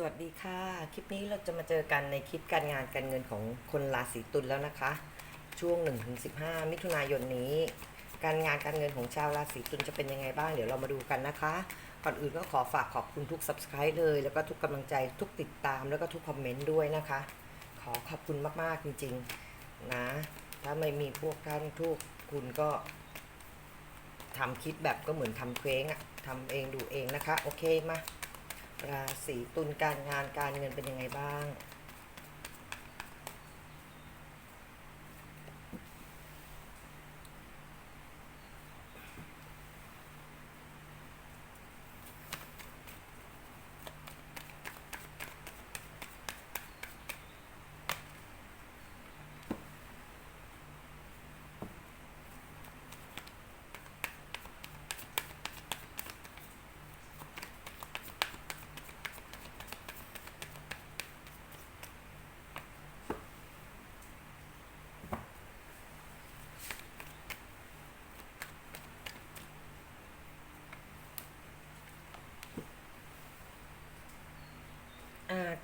สวัสดีค่ะ คลิปนี้เราจะมาเจอกันในคลิปการงานการเงินของคนราศีตุลแล้วนะคะ ช่วง 1-15 มิถุนายนนี้ การงานการเงินของชาวราศีตุลจะเป็นยังไงบ้างเดี๋ยวเรามาดูกันนะคะ ก่อนอื่นก็ขอฝากขอบคุณทุก subscribe เลย แล้วก็ทุกกำลังใจทุกติดตามแล้วก็ทุกคอมเมนต์ด้วยนะคะ ขอขอบคุณมากๆจริงๆนะ ถ้าไม่มีพวกท่านทุกคุณก็ทำคลิปแบบก็เหมือนทำเคว้งอะทำเองดูเองนะคะ โอเคมา ราศีตุลการงานการเงินเป็นยังไงบ้าง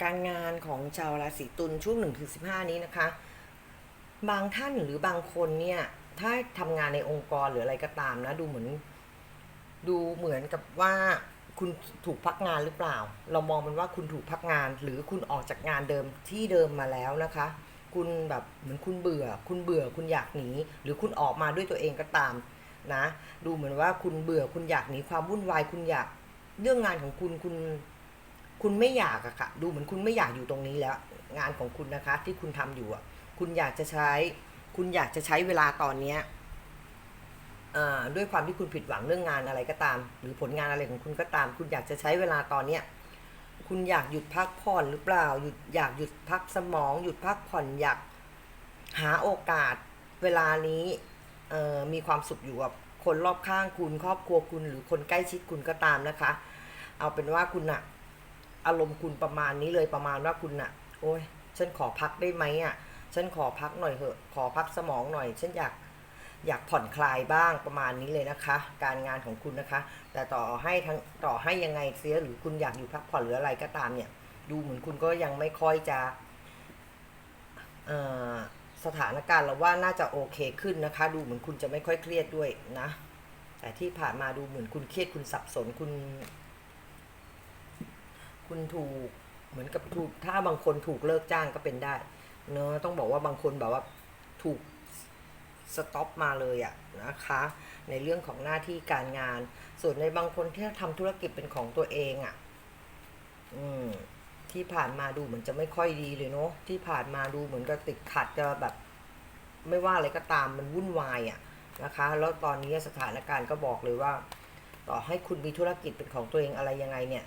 การงานของชาวราศีตุลช่วง1นถึงสินี้นะคะ บางท่านหรือบางคนเนี่ย ถ้าทำงานในองค์กรหรืออะไรก็ตามนะ ดูเหมือน ดูเหมือนกับว่าคุณถูกพักงานหรือเปล่า เรามองมันว่าคุณถูกพักงาน หรือคุณออกจากงานเดิมที่เดิมมาแล้วนะคะ คุณแบบเหมือนคุณเบื่อ คุณเบื่อคุณอยากหนีหรือคุณออกมาด้วยตัวเองก็ตามนะ ดูเหมือนว่าคุณเบื่อคุณอยากหนีความวุ่นวายคุณอยากเรื่องงานของคุณคุณ คุณไม่อยากอะค่ะ ดูเหมือนคุณไม่อยากอยู่ตรงนี้แล้ว งานของคุณนะคะ ที่คุณทำอยู่อะคุณอยากจะใช้ คุณอยากจะใช้เวลาตอนเนี้ยด้วยความที่คุณผิดหวังเรื่องงานอะไรก็ตาม หรือผลงานอะไรของคุณก็ตาม คุณอยากจะใช้เวลาตอนเนี้ยคุณอยากหยุดพักผ่อนหรือเปล่าหยุดอยากหยุดพักสมอง หยุดพักผ่อนอยากหาโอกาสเวลานี้มีความสุขอยู่กับคนรอบข้างคุณครอบครัวคุณหรือคนใกล้ชิดคุณก็ตามนะคะ เอาเป็นว่าคุณอะ อารมณ์คุณประมาณนี้เลยประมาณว่าคุณอะโอ้ยฉันขอพักได้ไหมอะฉันขอพักหน่อยเถอะ ขอพักสมองหน่อย ฉันอยากอยากผ่อนคลายบ้างประมาณนี้เลยนะคะ การงานของคุณนะคะ แต่ต่อให้ทั้งต่อให้ยังไงเสียหรือคุณอยากอยู่พักผ่อนหรืออะไรก็ตามเนี่ย ดูเหมือนคุณก็ยังไม่ค่อยจะสถานการณ์เราว่าน่าจะโอเคขึ้นนะคะ ดูเหมือนคุณจะไม่ค่อยเครียดด้วยนะ แต่ที่ผ่านมาดูเหมือนคุณเครียดคุณสับสนคุณ คุณถูกเหมือนกับถูกถ้าบางคนถูกเลิกจ้างก็เป็นได้เนอะต้องบอกว่าบางคนแบบว่าถูกสต็อปมาเลยอะนะคะ ในเรื่องของหน้าที่การงาน ส่วนในบางคนที่ทำธุรกิจเป็นของตัวเองอะอืมที่ผ่านมาดูเหมือนจะไม่ค่อยดีเลยเนาะที่ผ่านมาดูเหมือนกับติดขัดจะแบบ ไม่ว่าอะไรก็ตามมันวุ่นวายอะนะคะ แล้วตอนนี้สถานการณ์ก็บอกเลยว่า ต่อให้คุณมีธุรกิจเป็นของตัวเองอะไรยังไงเนี่ย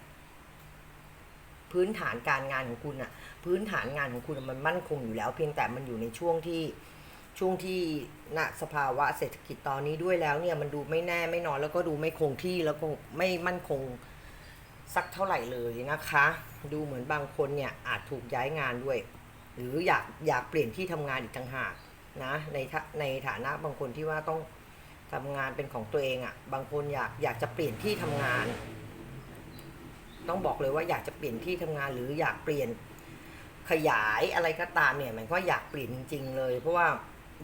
พื้นฐานการงานของคุณอะพื้นฐานงานของคุณมันมั่นคงอยู่แล้ว เพียงแต่มันอยู่ในช่วงที่ช่วงที่ณสภาวะเศรษฐกิจตอนนี้ด้วยแล้วเนี่ยมันดูไม่แน่ไม่นอนแล้วก็ดูไม่คงที่แล้วก็ไม่มั่นคงสักเท่าไหร่เลยนะคะ ดูเหมือนบางคนเนี่ยอาจถูกย้ายงานด้วย หรืออยากอยากเปลี่ยนที่ทำงานอีกต่างหากนะในทะในฐานะบางคนที่ว่าต้องทำงานเป็นของตัวเองอะ่ะบางคนอยากอยากจะเปลี่ยนที่ทำงาน ต้องบอกเลยว่าอยากจะเปลี่ยนที่ทำงานหรืออยากเปลี่ยนขยายอะไรก็ตามเนี่ยมันก็อยากเปลี่ยนจริง ๆ เลย เพราะว่า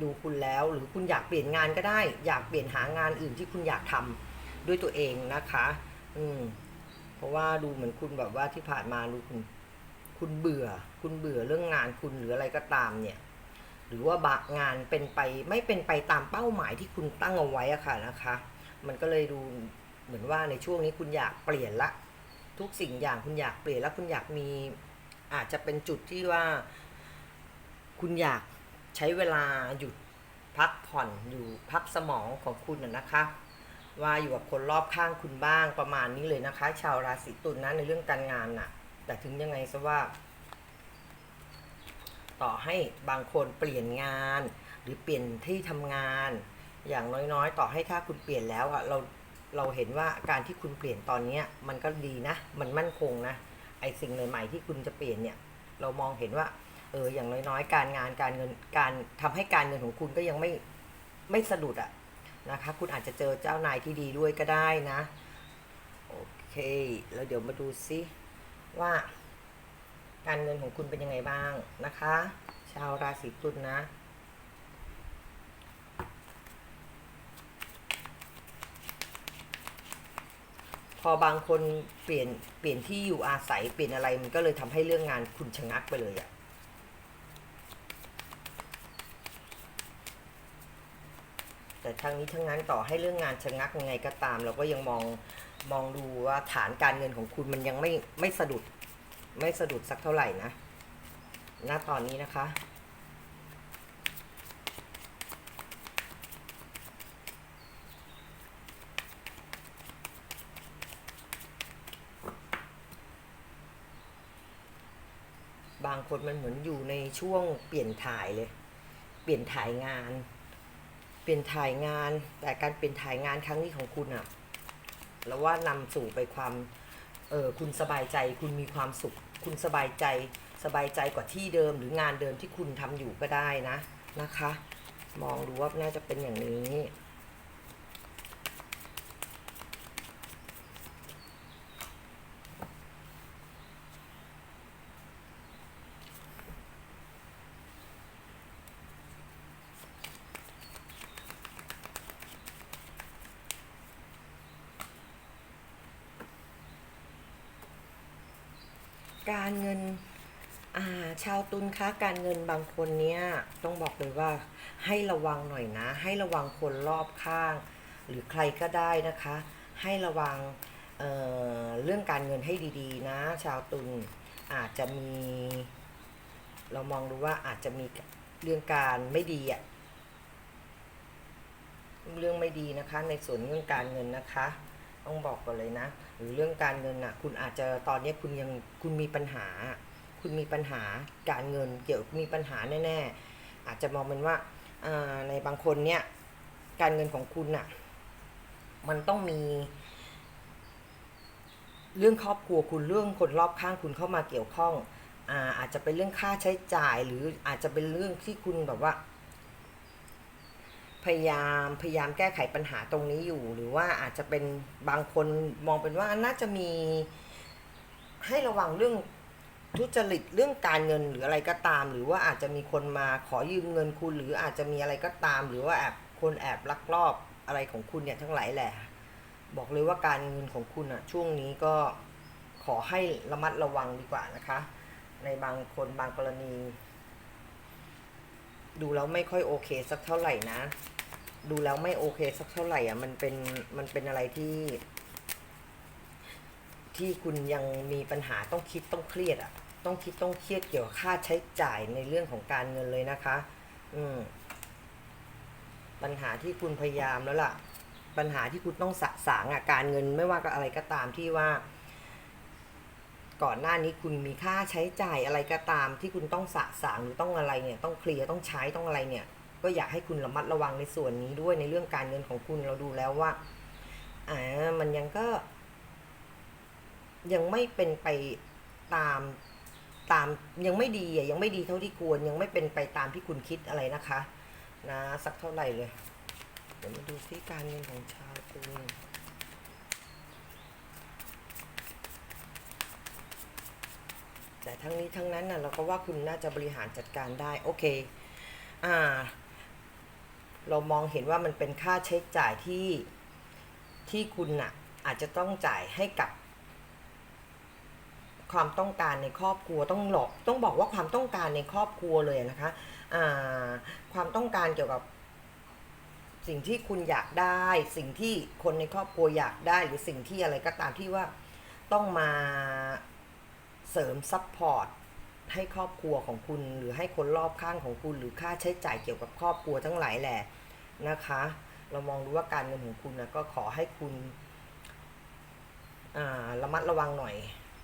ดูคุณแล้วหรือคุณอยากเปลี่ยนงานก็ได้ อยากเปลี่ยนหางานอื่นที่คุณอยากทำด้วยตัวเองนะคะ อืม เพราะว่าดูเหมือนคุณแบบว่าที่ผ่านมาดูคุณ คุณเบื่อ คุณเบื่อเรื่องงานคุณหรืออะไรก็ตามเนี่ย หรือว่าบางงานเป็นไปไม่เป็นไปตามเป้าหมายที่คุณตั้งเอาไว้อะค่ะนะคะ มันก็เลยดูเหมือนว่าในช่วงนี้คุณอยากเปลี่ยนละ ทุกสิ่งอย่างคุณอยากเปลี่ยนแล้วคุณอยากมีอาจจะเป็นจุดที่ว่า คุณอยากใช้เวลาหยุดพักผ่อนอยู่พักสมองของคุณนะคะ ว่าอยู่กับคนรอบข้างคุณบ้างประมาณนี้เลยนะคะ ชาวราศีตุลนะในเรื่องการงานน่ะ แต่ถึงยังไงซะว่า ต่อให้บางคนเปลี่ยนงาน หรือเปลี่ยนที่ทำงาน อย่างน้อยๆ ต่อให้ถ้าคุณเปลี่ยนแล้วอะเรา เราเห็นว่าการที่คุณเปลี่ยนตอนนี้มันก็ดีนะ มันมั่นคงนะไอสิ่งใหม่ๆที่คุณจะเปลี่ยนเนี่ย เรามองเห็นว่า เอออย่างน้อยๆ การงานการเงินการทำให้การเงินของคุณก็ยังไม่ไม่สะดุดอะนะคะ คุณอาจจะเจอเจ้านายที่ดีด้วยก็ได้นะ โอเค แล้วเดี๋ยวมาดูซิว่า การเงินของคุณเป็นยังไงบ้างนะคะ ชาวราศีตุลนะ พอบางคนเปลี่ยนเปลี่ยนที่อยู่อาศัยเปลี่ยนอะไรมันก็เลยทำให้เรื่องงานคุณชะงักไปเลยอะแต่ทางนี้ทั้งนั้นต่อให้เรื่องงานชะงักยังไงก็ตาม เราก็ยังมองมองดูว่าฐานการเงินของคุณมันยังไม่ไม่สะดุด ไม่สะดุดสักเท่าไหร่นะณตอนนี้นะคะางคนมันเหมือนอยู่ในช่วงเปลี่ยนถ่ายเลย เปลี่ยนถ่ายงาน เปลี่ยนถ่ายงาน แต่การเปลี่ยนถ่ายงานครั้งนี้ของคุณอะแล้วว่านำสู่ไปความเออคุณสบายใจคุณมีความสุข คุณสบายใจสบายใจกว่าที่เดิมหรืองานเดิมที่คุณทำอยู่ก็ได้นะนะคะ มองดูว่าน่าจะเป็นอย่างนี้ การเงินาชาวตุลคะการเงินบางคนเนี้ยต้องบอกเลยว่าให้ระวังหน่อยนะ ให้ระวังคนรอบข้าง หรือใครก็ได้นะคะ ให้ระวังเเรื่องการเงินให้ดีๆ นะ ชาวตุลอาจจะมี เรามองดูว่าอาจจะมีเรื่องการไม่ดีอะเรื่องไม่ดีนะคะ ในส่วนเรื่องการเงินนะคะ ต้องบอกก่อนเลยนะ หรือเรื่องการเงินน่ะ คุณอาจจะตอนนี้คุณยังคุณมีปัญหา คุณมีปัญหาการเงินเกี่ยวมีปัญหาแน่ๆ อาจจะมองเป็นว่าในบางคนเนี่ยการเงินของคุณน่ะมันต้องมี เรื่องครอบครัวคุณเรื่องคนรอบข้างคุณเข้ามาเกี่ยวข้องอาอาจจะเป็นเรื่องค่าใช้จ่ายหรืออาจจะเป็นเรื่องที่คุณแบบว่า พยายามพยายามแก้ไขปัญหาตรงนี้อยู่ หรือว่าอาจจะเป็นบางคนมองเป็นว่าน่าจะมีให้ระวังเรื่องทุจริตเรื่องการเงินหรืออะไรก็ตาม หรือว่าอาจจะมีคนมาขอยืมเงินคุณ หรืออาจจะมีอะไรก็ตาม หรือว่าแอบคนแอบลักลอบอะไรของคุณเนี่ยทั้งหลายแหละ บอกเลยว่าการเงินของคุณอะช่วงนี้ก็ขอให้ระมัดระวังดีกว่านะคะ ในบางคนบางกรณี ดูแล้วไม่ค่อยโอเคสักเท่าไหร่นะ ดูแล้วไม่โอเคสักเท่าไหร่อะ มันเป็นมันเป็นอะไรที่ ที่คุณยังมีปัญหาต้องคิดต้องเครียดอะ ต้องคิดต้องเครียดเกี่ยวกับค่าใช้จ่ายในเรื่องของการเงินเลยนะคะ อืม ปัญหาที่คุณพยายามแล้วล่ะ ปัญหาที่คุณต้องสะสางอะการเงินไม่ว่ากับอะไรก็ตามที่ว่า ก่อนหน้านี้คุณมีค่าใช้จ่ายอะไรก็ตามที่คุณต้องสะสางหรือต้องอะไรเนี่ยต้องเคลียร์ต้องใช้ต้องอะไรเนี่ย ก็อยากให้คุณระมัดระวังในส่วนนี้ด้วยในเรื่องการเงินของคุณเราดูแล้วว่าอ่ามันยังก็ ยังไม่เป็นไปตามตามยังไม่ดีอะยังไม่ดีเท่าที่ควรยังไม่เป็นไปตามที่คุณคิดอะไรนะคะ นะสักเท่าไหร่เลยเดี๋ยวมาดูที่การเงินของชาวตุล แต่ทั้งนี้ทั้งนั้นน่ะเราก็ว่าคุณน่าจะบริหารจัดการได้ โอเคอ่าเรามองเห็นว่ามันเป็นค่าใช้จ่ายที่ที่คุณน่ะอาจจะต้องจ่ายให้กับ ความต้องการในครอบครัวต้องหลอกต้องบอกว่าความต้องการในครอบครัวเลยนะคะอ่าความต้องการเกี่ยวกับสิ่งที่คุณอยากได้ สิ่งที่คนในครอบครัวอยากได้ หรือสิ่งที่อะไรก็ตามที่ว่าต้องมา เสริมซัพพอร์ตให้ครอบครัวของคุณ หรือให้คนรอบข้างของคุณ หรือค่าใช้จ่ายเกี่ยวกับครอบครัวทั้งหลายแหละนะคะ เรามองดูว่าการเงินของคุณนะก็ขอให้คุณอ่าระมัดระวังหน่อย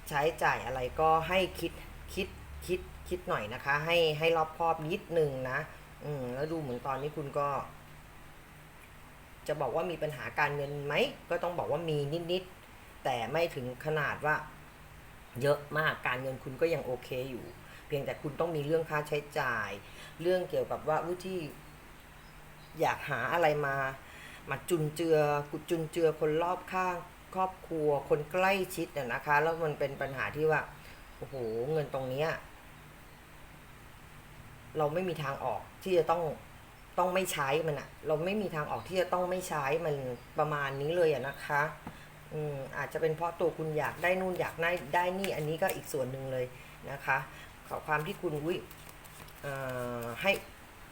ใช้จ่ายอะไรก็ให้คิดคิดคิดคิดหน่อยนะคะ ให้ให้รอบคอบนิดนึงนะ อืมแล้วดูเหมือนตอนนี้คุณก็ จะบอกว่ามีปัญหาการเงินไหมก็ต้องบอกว่ามีนิดๆแต่ไม่ถึงขนาดว่า เยอะมากการเงินคุณก็ยังโอเคอยู่ เพียงแต่คุณต้องมีเรื่องค่าใช้จ่าย เรื่องเกี่ยวกับว่าวิธีอยากหาอะไรมา มาจุนเจือกุจุนเจือคนรอบข้างครอบครัวคนใกล้ชิดน่ะนะคะ แล้วมันเป็นปัญหาที่ว่าโอ้โหเงินตรงเนี้ยเราไม่มีทางออกที่จะต้องต้องไม่ใช้มันอะเราไม่มีทางออกที่จะต้องไม่ใช้มันประมาณนี้เลยอะนะคะ อืมอาจจะเป็นเพราะตัวคุณอยากได้นู่นอยากได้ได้นี่อันนี้ก็อีกส่วนหนึ่งเลยนะคะขอความที่คุณวิให้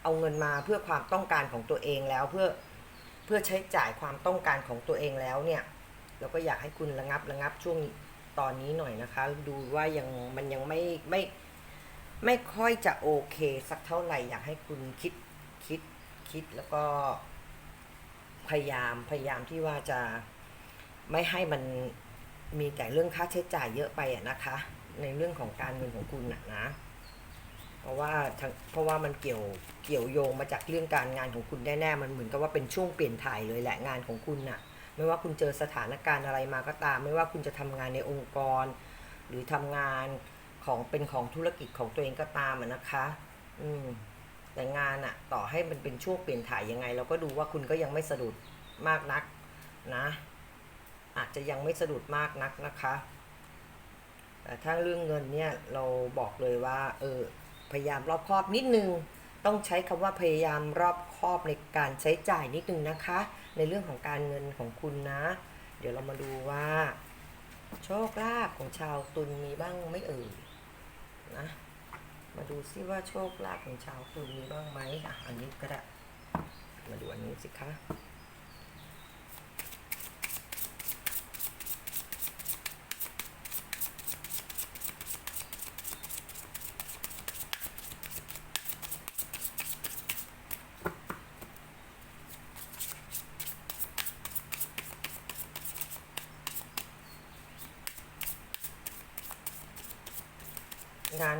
เอาเงินมาเพื่อความต้องการของตัวเองแล้วเพื่อเพื่อใช้จ่ายความต้องการของตัวเองแล้วเนี่ยเราก็อยากให้คุณระงับระงับช่วงตอนนี้หน่อยนะคะ ดูว่ายังมันยังไม่ไม่ไม่ค่อยจะโอเค สักเท่าไหร่อยากให้คุณคิดคิดคิดแล้วก็พยายามพยายามที่ว่าจะ ไม่ให้มันมีแต่เรื่องค่าใช้จ่ายเยอะไปอะนะคะ ในเรื่องของการเงินของคุณนะนะ เพราะว่าทั้งเพราะว่ามันเกี่ยวเกี่ยวโยงมาจากเรื่องการงานของคุณแน่ๆมันเหมือนกับว่าเป็นช่วงเปลี่ยนถ่ายเลยแหละงานของคุณน่ะไม่ว่าคุณเจอสถานการณ์อะไรมาก็ตาม ไม่ว่าคุณจะทำงานในองค์กร หรือทำงานของเป็นของธุรกิจของตัวเองก็ตามอะนะคะ อืมแต่งานอะต่อให้มันเป็นช่วงเปลี่ยนถ่ายยังไง เราก็ดูว่าคุณก็ยังไม่สะดุดมากนักนะ อาจจะยังไม่สะดุดมากนักนะคะแต่ถ้าเรื่องเงินเนี่ยเราบอกเลยว่าเออพยายามรอบคอบนิดนึง ต้องใช้คำว่าพยายามรอบคอบในการใช้จ่ายนิดนึงนะคะ ในเรื่องของการเงินของคุณนะ เดี๋ยวเรามาดูว่า โชคลาภของชาวตุลมีบ้างไม่เอ่ยนะมาดูซิว่าโชคลาภของชาวตุลมีบ้างไหมอะอันนี้ก็ได้มาดูอันนี้สิคะ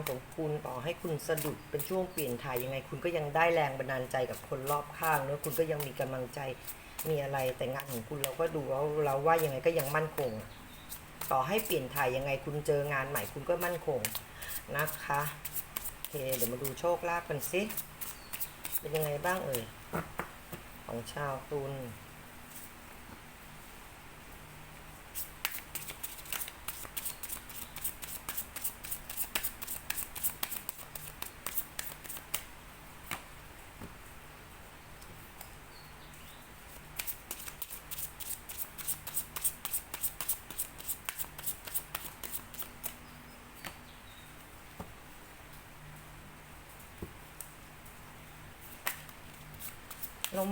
ของคุณต่อให้คุณสะดุดเป็นช่วงเปลี่ยนถ่ายยังไง คุณก็ยังได้แรงบันดาลใจกับคนรอบข้างเนอะคุณก็ยังมีกำลังใจมีอะไรแต่งานของคุณเราก็ดูแล้วเราว่ายังไงก็ยังมั่นคง ต่อให้เปลี่ยนถ่ายยังไงคุณเจองานใหม่คุณก็มั่นคงนะคะโอเคเดี๋ยวมาดูโชคลาภกันสิเป็นยังไงบ้างเอ่ยของชาวตุล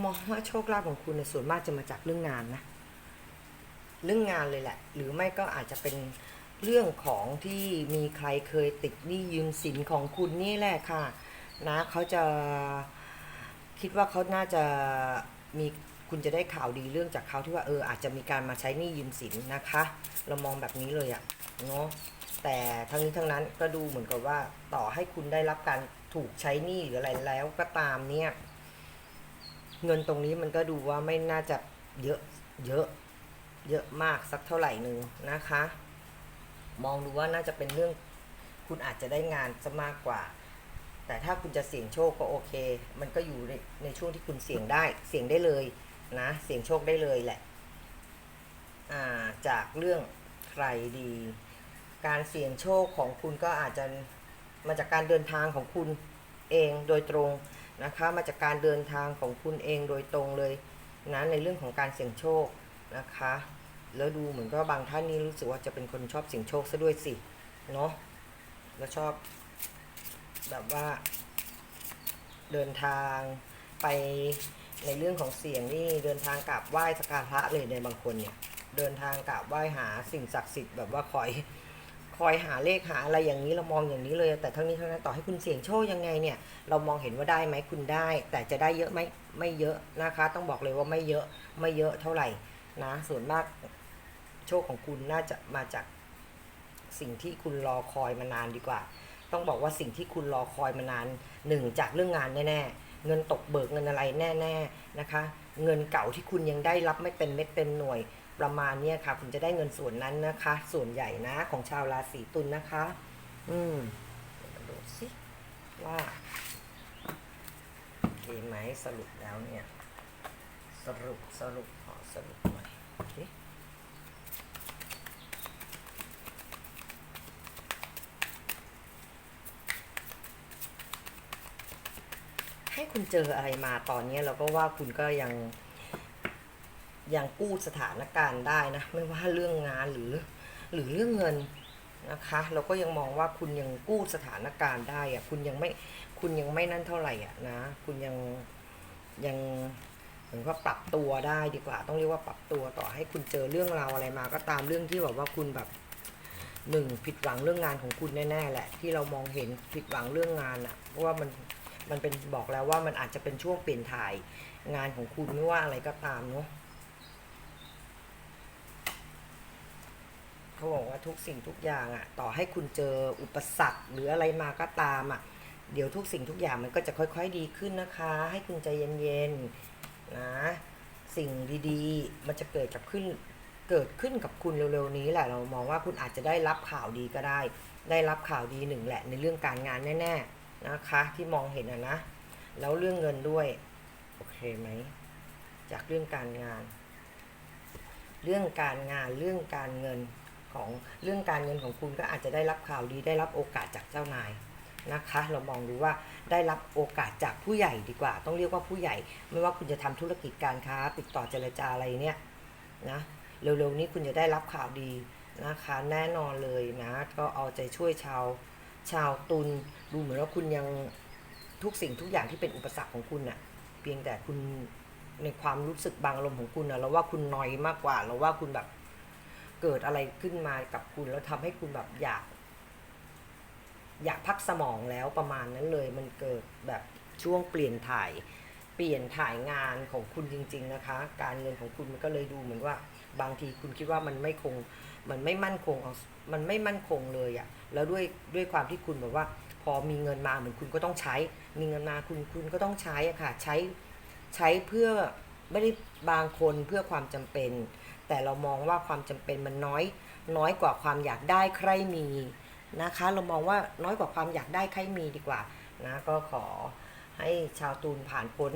มองว่าโชคลาภของคุณในยส่วนมากจะมาจากเรื่องงานนะ เรื่องงานเลยแหละ หรือไม่ก็อาจจะเป็นเรื่องของที่มีใครเคยติดหนี้ยืมสินของคุณนี่แหละค่ะ นะเขาจะคิดว่าเขาน่าจะมีคุณจะได้ข่าวดีเรื่องจากเขาที่ว่าเอออาจจะมีการมาใช้หนี้ยืมสินนะคะ เรามองแบบนี้เลยอะเนาะแต่ทั้งนี้ทั้งนั้นก็ดูเหมือนกับว่าต่อให้คุณได้รับการถูกใช้หนี้หรืออะไรแล้วก็ตามเนี่ย เงินตรงนี้มันก็ดูว่าไม่น่าจะเยอะเยอะเยอะมากสักเท่าไหร่หนึ่งนะคะ มองดูว่าน่าจะเป็นเรื่องคุณอาจจะได้งานซะมากกว่า แต่ถ้าคุณจะเสี่ยงโชคก็โอเค มันก็อยู่ในในช่วงที่คุณเสี่ยงได้ เสี่ยงได้เลยนะ เสี่ยงโชคได้เลยแหละอ่าจากเรื่องใครดี การเสี่ยงโชคของคุณก็อาจจะมาจากการเดินทางของคุณเองโดยตรง นะคะมาจากการเดินทางของคุณเองโดยตรงเลยนะในเรื่องของการเสี่ยงโชคนะคะ แล้วดูเหมือนก็บางท่านนี่รู้สึกว่าจะเป็นคนชอบเสี่ยงโชคซะด้วยสิเนาะแล้วชอบ แบบว่า เดินทางไปในเรื่องของเสียงนี่เดินทางกราบไหว้สักการะเลยในบางคนเนี่ย เดินทางกราบไหว้หาสิ่งศักดิ์สิทธิ์แบบว่าคอย คอยหาเลขหาอะไรอย่างนี้เรามองอย่างนี้เลย แต่ทั้งนี้ทั้งนั้นต่อให้คุณเสี่ยงโชคยังไงเนี่ย เรามองเห็นว่าได้ไหมคุณได้ แต่จะได้เยอะไหมไม่เยอะนะคะ ต้องบอกเลยว่าไม่เยอะไม่เยอะเท่าไหร่นะ ส่วนมากโชคของคุณน่าจะมาจากสิ่งที่คุณรอคอยมานานดีกว่า ต้องบอกว่าสิ่งที่คุณรอคอยมานานหนึ่งจากเรื่องงานแน่ๆเงินตกเบิกเงินอะไรแน่ ๆนะคะ เงินเก่าที่คุณยังได้รับไม่เต็มเม็ดเต็มหน่วย ประมาณเนี้ยค่ะ คุณจะได้เงินส่วนนั้นนะคะ ส่วนใหญ่นะของชาวราศีตุลนนะคะ อืมดูสิว่าโอเคไหมสรุปแล้วเนี่ย สรุปสรุปขอสรุปหน่อยให้คุณเจออะไรมาตอนนี้เราก็ว่าคุณก็ยัง ยังกู้สถานการณ์ได้นะ ไม่ว่าเรื่องงานหรือหรือเรื่องเงินนะคะเราก็ยังมองว่าคุณยังกู้สถานการณ์ได้อะคุณยังไม่คุณยังไม่นั่นเท่าไหร่อะนะ คุณยังยังเหมือนว่าปรับตัวได้ดีกว่า ต้องเรียกว่าปรับตัวต่อให้คุณเจอเรื่องราวอะไรมาก็ตามเรื่องที่แบบว่าคุณแบบหนึ่งผิดหวังเรื่องงานของคุณแน่ๆแหละ ที่เรามองเห็นผิดหวังเรื่องงานอะเพราะว่ามันมันเป็นบอกแล้วว่ามันอาจจะเป็นช่วงเปลี่ยนถ่ายงานของคุณไม่ว่าอะไรก็ตามเนาะ เขาบอกว่าทุกสิ่งทุกอย่างอะ่ะ ต่อให้คุณเจออุปสรรคหรืออะไรมาก็ตามอะ่ะ เดี๋ยวทุกสิ่งทุกอย่างมันก็จะค่อย ๆ ดีขึ้นนะคะ ให้คุณใจเย็นๆนะ สิ่งดีๆ มันจะเกิดกับขึ้นเกิดขึ้นกับคุณเร็วๆนี้แหละเรามองว่าคุณอาจจะได้รับข่าวดีก็ได้ ได้รับข่าวดีหนึ่งแหละในเรื่องการงานแน่ ๆนะคะ ที่มองเห็นอะนะแล้วเรื่องเงินด้วยโอเคไหมจากเรื่องการงาน เรื่องการงานเรื่องการเงิน ของเรื่องการเงินของคุณก็อาจจะได้รับข่าวดีได้รับโอกาสจากเจ้านายนะคะ เรามองดูว่าได้รับโอกาสจากผู้ใหญ่ดีกว่า ต้องเรียกว่าผู้ใหญ่ ไม่ว่าคุณจะทำธุรกิจการค้า ติดต่อเจรจาอะไรเนี่ยนะเร็วๆนี้คุณจะได้รับข่าวดีนะคะ แน่นอนเลยนะ ก็เอาใจช่วยชาวชาวตุลดูเหมือนว่าคุณยังทุกสิ่งทุกอย่างที่เป็นอุปสรรคของคุณน่ะ เพียงแต่คุณในความรู้สึกบางอารมณ์ของคุณนะเราว่าคุณนอยมากกว่าเราว่าคุณแบบ เกิดอะไรขึ้นมากับคุณ แล้วทำให้คุณแบบอยาก อยากพักสมองแล้วประมาณนั้นเลย มันเกิดแบบช่วงเปลี่ยนถ่าย เปลี่ยนถ่ายงานของคุณจริง ๆ นะคะ การเงินของคุณมันก็เลยดูเหมือนว่า บางทีคุณคิดว่ามันไม่คง มันไม่มั่นคงเอามันไม่มั่นคงเลยอะ่ะ แล้วด้วยด้วยความที่คุณแบบว่า พอมีเงินมาเหมือนคุณก็ต้องใช้ มีเงินมาคุณคุณก็ต้องใช้อะค่ะ ใช้ใช้เพื่อไม่ได้บางคนเพื่อความจำเป็น แต่เรามองว่าความจำเป็นมันน้อย น้อยกว่าความอยากได้ใครมีนะคะ เรามองว่าน้อยกว่าความอยากได้ใครมีดีกว่านะก็ขอให้ชาวตูนผ่านพ้น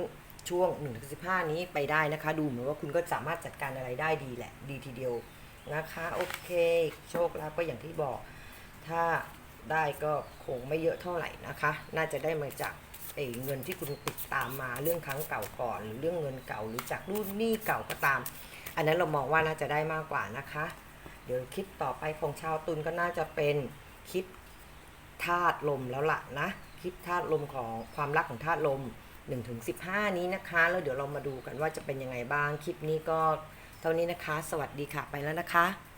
ช่วง1-15ถึง15 นี้ไปได้นะคะ ดูเหมือนว่าคุณก็สามารถจัดการอะไรได้ดีแหละ ดีทีเดียวนะคะ โอเค โชคลาภก็อย่างที่บอก ถ้าได้ก็คงไม่เยอะเท่าไหร่นะคะ น่าจะได้มาจากเงินที่คุณติดตามมาเรื่องครั้งเก่าก่อน หรือเรื่องเงินเก่าหรือจากรุ่นหนี้เก่าก็ตาม อันนั้นเรามองว่าน่าจะได้มากกว่านะคะ เดี๋ยวคลิปต่อไปของชาวตุลก็น่าจะเป็นคลิปธาตุลมแล้วล่ะนะ คลิปธาตุลมของความรักของธาตุลม1ถึง15 นี้นะคะ แล้วเดี๋ยวเรามาดูกันว่าจะเป็นยังไงบ้าง คลิปนี้ก็เท่านี้นะคะ สวัสดีค่ะ ไปแล้วนะคะ